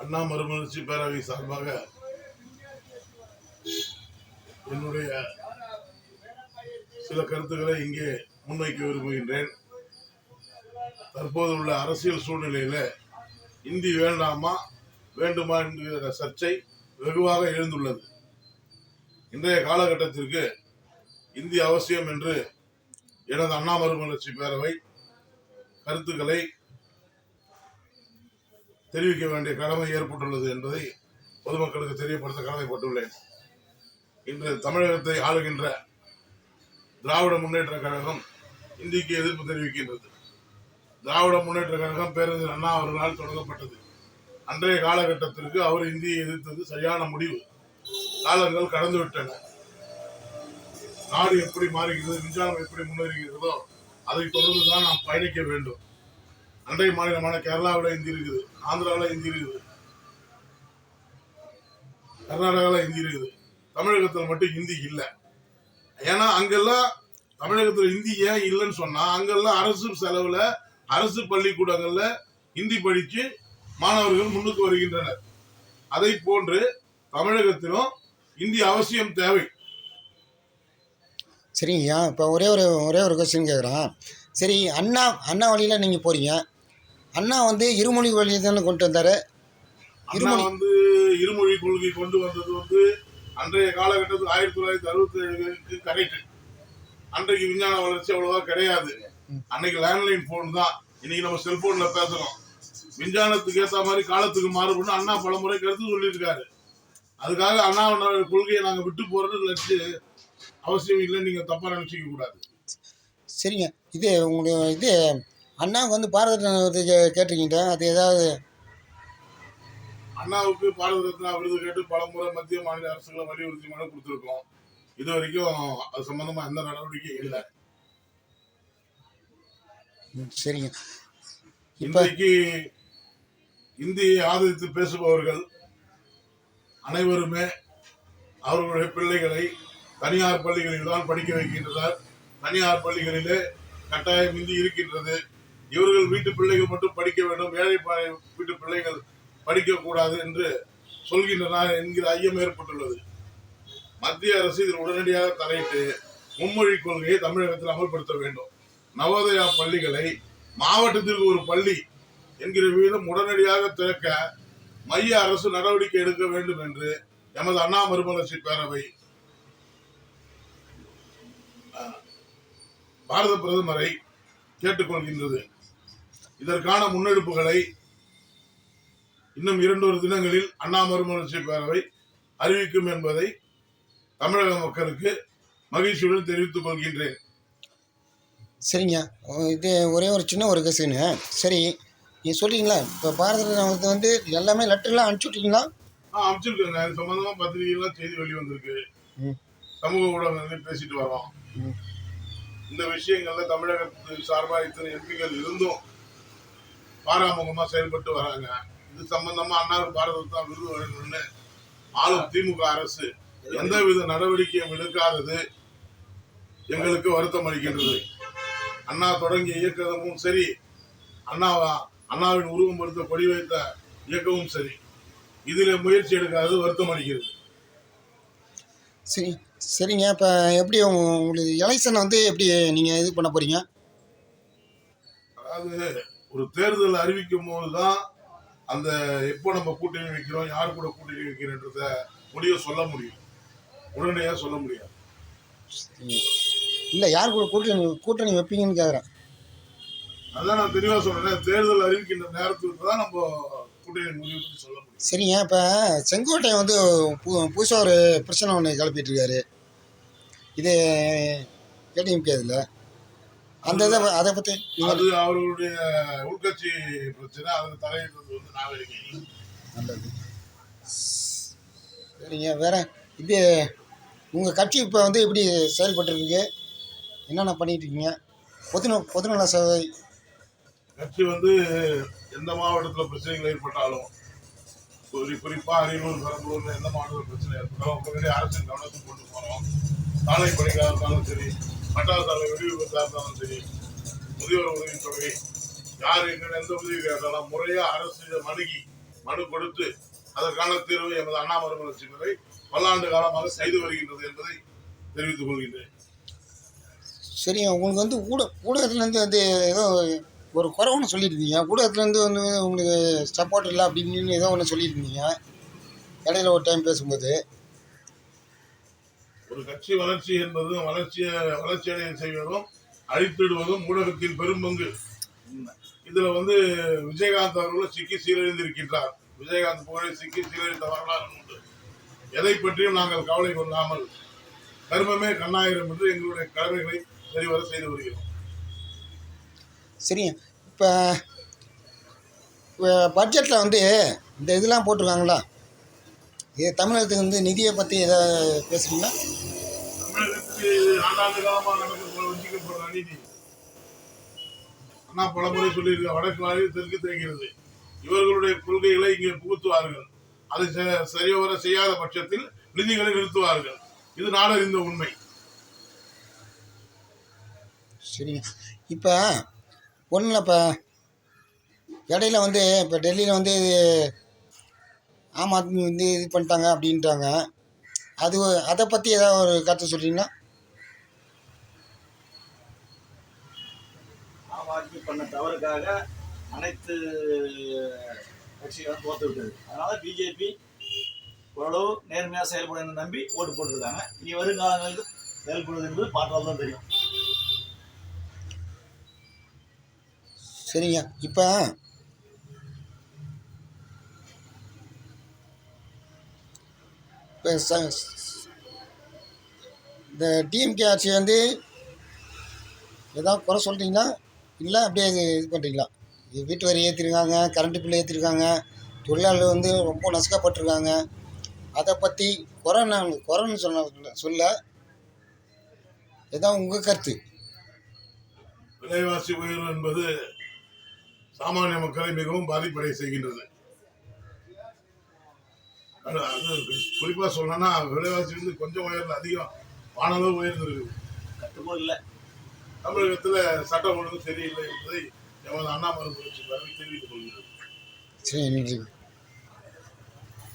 அண்ணா மறுமலர்ச்சி பேரவை சார்பாக என்னுடைய சில கருத்துக்களை இங்கே முன்வைக்க விரும்புகின்றேன். தற்போது உள்ள அரசியல் சூழ்நிலையில இந்தி வேண்டாமா வேண்டுமா என்கிற சர்ச்சை வெகுவாக எழுந்துள்ளது. இன்றைய காலகட்டத்திற்கு இந்தி அவசியம் என்று எனது அண்ணா மறுமலர்ச்சி பேரவை கருத்துக்களை தெரிவிக்க வேண்டிய கடமை ஏற்பட்டுள்ளது என்பதை பொதுமக்களுக்கு தெரியப்படுத்த கடமைப்பட்டுள்ளேன் இன்று தமிழகத்தை ஆளுகின்ற திராவிட முன்னேற்ற கழகம் இந்திக்கு எதிர்ப்பு தெரிவிக்கின்றது. திராவிட முன்னேற்ற கழகம் பேரறிஞர் அண்ணா அவர்களால் தொடங்கப்பட்டது. அன்றைய காலகட்டத்திற்கு அவர் இந்தியை எதிர்த்தது சரியான முடிவு. காலங்கள் கடந்துவிட்டன நாடு எப்படி மாறுகிறது விஞ்ஞானம் எப்படி முன்னேறுகிறதோ அதை தொடர்ந்து தான் நாம் பயணிக்க வேண்டும். அன்றைய மாநிலமான கேரளாவில் இந்தி இருக்குது ஆந்திராவில் இந்தி இருக்குது கர்நாடகாவில் இந்தி இருக்குது. தமிழகத்தில் மட்டும் ஹிந்தி இல்லை. ஏன்னா அங்கெல்லாம் தமிழகத்தில் ஹிந்தி ஏன் இல்லைன்னு சொன்னால் அங்கெல்லாம் அரசு செலவில் அரசு பள்ளிக்கூடங்களில் ஹிந்தி படித்து மாணவர்கள் முன்னுக்கு வருகின்றனர். அதை போன்று தமிழகத்திலும் இந்தி அவசியம் தேவை. சரிங்கய்யா இப்போ ஒரே ஒரு ஒரே ஒரு கொஸ்டின் கேட்குறேன் சரி அண்ணா அண்ணா வழியில் நீங்கள் போகிறீங்க அண்ணா வந்து இருமொழி வழியை தானே கொண்டு வந்தார்? இருமொழி வந்து இருமொழி கொள்கை கொண்டு வந்தது வந்து அன்றைய காலகட்டத்தில் ஆயிரத்தி தொள்ளாயிரத்தி அறுபத்தி ஏழுக்கு கரெக்ட். அன்றைக்கு விஞ்ஞான வளர்ச்சி அவ்வளவா கிடையாது. அன்னைக்கு லேண்ட்லைன் போன் தான். இன்னைக்கு நம்ம செல்போன்ல பேசுறோம். விஞ்ஞானத்துக்கு ஏத்த மாதிரி காலத்துக்கு மாறுபடும் அண்ணா பல முறை கருத்து சொல்லியிருக்காரு. அதுக்காக அண்ணாவோட கொள்கையை நாங்க விட்டு போறது அவசியம் இல்லைன்னு நீங்க தப்பா நினைச்சிக்க கூடாது. சரிங்க. இது உங்களுடைய இது அண்ணாவுக்கு வந்து பாரத ரத்னா விருது கே- கேட்டிருக்கீங்க அது ஏதாவது அண்ணாவுக்கு பாரத ரத்னா விருது கேட்டு பல முறை மத்திய மாநில அரசுகளை வலியுறுத்தி மனு கொடுத்துருக்கோம். இது வரைக்கும் அது சம்பந்தமா எந்த நடவடிக்கையும் இல்லை. சரிங்க. இன்றைக்கு இந்தியை ஆதரித்து பேசுபவர்கள் அனைவருமே அவர்களுடைய பிள்ளைகளை தனியார் பள்ளிகளில் தான் படிக்க வைக்கின்றனர். தனியார் பள்ளிகளிலே கட்டாயம் இந்தி இருக்கின்றது. இவர்கள் வீட்டு பிள்ளைகள் மட்டும் படிக்க வேண்டும் ஏழை வீட்டு பிள்ளைகள் படிக்க கூடாது என்று சொல்கின்றன என்கிற ஐயம் ஏற்பட்டுள்ளது. மத்திய அரசு இதில் உடனடியாக தலையிட்டு மும்மொழி கொள்கையை தமிழகத்தில் அமல்படுத்த வேண்டும். நவோதயா பள்ளிகளை மாவட்டத்திற்கு ஒரு பள்ளி என்கிற விகிதம் உடனடியாக திறக்க மைய அரசு நடவடிக்கை எடுக்க வேண்டும் என்று எமது அண்ணா மறுமலர்ச்சி பேரவை பாரத பிரதமரை கேட்டுக்கொள்கின்றது. இதற்கான முன்னெடுப்புகளை இன்னும் இரண்டொரு தினங்களில் அண்ணா மறுமலர்ச்சி பேரவை அறிவிக்கும் என்பதை தமிழக மக்களுக்கு மகிழ்ச்சியுடன் தெரிவித்துக் கொள்கின்றேன். சரிங்க. இது ஒரே ஒரு சின்ன ஒரு கொஸ்டின் சரி நீங்கள் சொல்கிறீங்களா இப்போ பாரத ரத்னா விருது வந்து எல்லாமே லெட்டர்லாம் அனுப்பிச்சி விட்டீங்களா? ஆ அனுப்பிச்சிருக்கேங்க இது சம்பந்தமா பத்திரிகைலாம் செய்தி வெளிவந்திருக்கு ம். சமூக ஊடகங்களையும் பேசிட்டு வரோம். இந்த விஷயங்கள்ல தமிழகத்து சார்பா இத்தனை எம்பிக்கள் இருந்தும் பாராமுகமா செயல்பட்டு வராங்க. இது சம்பந்தமா அண்ணாவுக்கு பாரத ரத்னா விருது வழங்கணும்னு ஆளும் திமுக அரசு எந்தவித நடவடிக்கையும் எடுக்காதது எங்களுக்கு வருத்தம் அளிக்கின்றது. அண்ணா தொடங்கிய இயக்கமும் சரி அண்ணா அண்ணாவின் உருவம் பொறுத்த கொடி வைத்த இயக்கமும் சரி இதில் முயற்சி எடுக்காதது வருத்தம் அளிக்கிறது. சரி சரிங்க. இப்போ எப்படி உங்க- உங்களுக்கு எலெக்ஷன் வந்து எப்படி நீங்கள் இது பண்ண போகிறீங்க அதாவது ஒரு தேர்தல் அறிவிக்கும் போது தான் அந்த எப்போ நம்ம கூட்டணி வைக்கிறோம் யார் கூட கூட்டணி வைக்கிறோன்றத முடிவை சொல்ல முடியும் உடனடியாக சொல்ல முடியாது இல்லை யார் கூட கூட்டணி கூட்டணி வைப்பீங்கன்னு கேட்குறேன் அதான் நான் தெளிவாக சொல்றேன் தேர்தல் அறிவிக்கின்ற நேரத்துக்கு தான் நம்ம கூட்டணி முடிவு பற்றி சொல்ல முடியும் சரிங்க இப்போ செங்கோட்டை வந்து பு புதுசாக ஒரு பிரச்சனை ஒன்று கிளப்பிட்டு இருக்காரு இது ஏடிஎம்கே இதில் அந்த இதை அதை பற்றி அது அவர்களுடைய உள்கட்சி பிரச்சனை அதில் தலையிடுறது வந்து இல்லை நல்லது. சரிங்க வேற இது உங்கள் கட்சி இப்போ வந்து எப்படி செயல்பட்டுருக்கு என்னென்ன பண்ணிட்டு இருக்கீங்க பொதுநல பொதுநல சேவை கட்சி வந்து எந்த மாவட்டத்தில் பிரச்சனைகள் ஏற்பட்டாலும் குறி குறிப்பாக அரியலூர் பெரம்பலூர்ல எந்த மாவட்டத்தில் பிரச்சனை ஏற்பட்டாலும் உடனடி அரசின் கவனத்துக்கு கொண்டு போகிறோம் சாலை பணிகளாக இருந்தாலும் சரி பட்டா சாலை வெடிவிபத்தாக இருந்தாலும் சரி முதியோர் உதவி தொகை யார் எங்க எந்த உதவி கேட்டாலும் முறையாக அரசு மனுகி மனு கொடுத்து அதற்கான தீர்வு எமது அண்ணா மறுமலர்ச்சி பல்லாண்டு காலமாக செய்து வருகின்றது என்பதை தெரிவித்துக் கொள்கின்றேன். சரி உங்களுக்கு வந்து ஊட ஊடகத்துலேருந்து வந்து ஏதோ ஒரு குறை ஒன்று சொல்லியிருந்தீங்க. ஊடகத்துலேருந்து வந்து உங்களுக்கு சப்போர்ட் இல்லை அப்படின்னு ஏதோ ஒன்று சொல்லியிருந்தீங்க. இடையில ஒரு டைம் பேசும்போது. ஒரு கட்சி வளர்ச்சி என்பதும் வளர்ச்சியை வளர்ச்சியடைய செய்வதும் அழித்திடுவதும் ஊடகத்தின் பெரும்பங்கு இதுல வந்து விஜயகாந்த் அவர்களும் சிக்கி சீரழிந்திருக்கின்றார். விஜயகாந்த் புகழை சிக்கி சீரழிந்த வரலாறு உண்டு. எதை பற்றியும் நாங்கள் கவலை கொள்ளாமல் கர்மமே கண்ணாயிரம் என்று எங்களுடைய கடமைகளை சரிவர செய்து வருகிறோம். சரிங்க. இப்போ பட்ஜெட்டில் வந்து இந்த இதெல்லாம் போட்டிருக்காங்களா? இது தமிழகத்துக்கு வந்து நிதியை பற்றி எதாவது பேசுகிறீங்களா நடந்து போல வஞ்சிக்கப்படுற அநீதி. அண்ணா பலமுறை சொல்லியிருக்க வடக்கு வாயில் தெற்கு தெரிகிறது இவர்களுடைய கொள்கைகளை இங்கே புகுத்துவார்கள். அதை சரிவர செய்யாத பட்சத்தில் நிதிகளை நிறுத்துவார்கள். இது நாடறிந்த உண்மை. சரிங்க. இப்போ ஒன்றும் இப்போ இடையில வந்து இப்போ டெல்லியில் வந்து ஆம் ஆத்மி வந்து இது பண்ணிட்டாங்க அப்படின்ட்டாங்க. அது அதை பற்றி ஏதாவது ஒரு கருத்து சொல்கிறீங்களா ஆம் ஆத்மி பண்ண தவறுக்காக அனைத்து கட்சிகளும் தோத்து விட்டது. அதனால பிஜேபி ஓரளவு நேர்மையாக செயல்படும் நம்பி ஓட்டு போட்டிருக்காங்க. இனி வருங்காலங்களுக்கு செயல்படுவது என்பது பார்த்தால் தான் தெரியும். சரிங்க. இப்போ இப்போ ச இந்த டிஎம்கே ஆட்சி வந்து ஏதாவது குறை சொல்கிறீங்களா இல்லை அப்படியே இது இது பண்ணுறீங்களா வீட்டு வரி ஏற்றிருக்காங்க கரண்ட்டு பில்லு ஏற்றிருக்காங்க தொழிலாளர்கள் வந்து ரொம்ப நசுக்கப்பட்டிருக்காங்க. அதை பற்றி குறை நான் குறைன்னு சொன்ன சொல்ல ஏதாவது உங்கள் கருத்து? விலைவாசி உயர்வு என்பது சாமானிய மக்களை மிகவும் பாதிப்படைய செய்கின்றது. அது அது குறிப்பா சொல்லணும்னா விலைவாசி வந்து கொஞ்சம் உயர்ந்து அதிகம். வானளவு உயர்ந்திருக்கு. கட்டுப்போல் இல்லை. தமிழகத்துல சட்டம் ஒழுங்கு சரியில்லை என்பதை எமது அண்ணா மறுமலர்ச்சி கழகம் தெரிவித்துக் கொள்கிறது சரி நன்றி.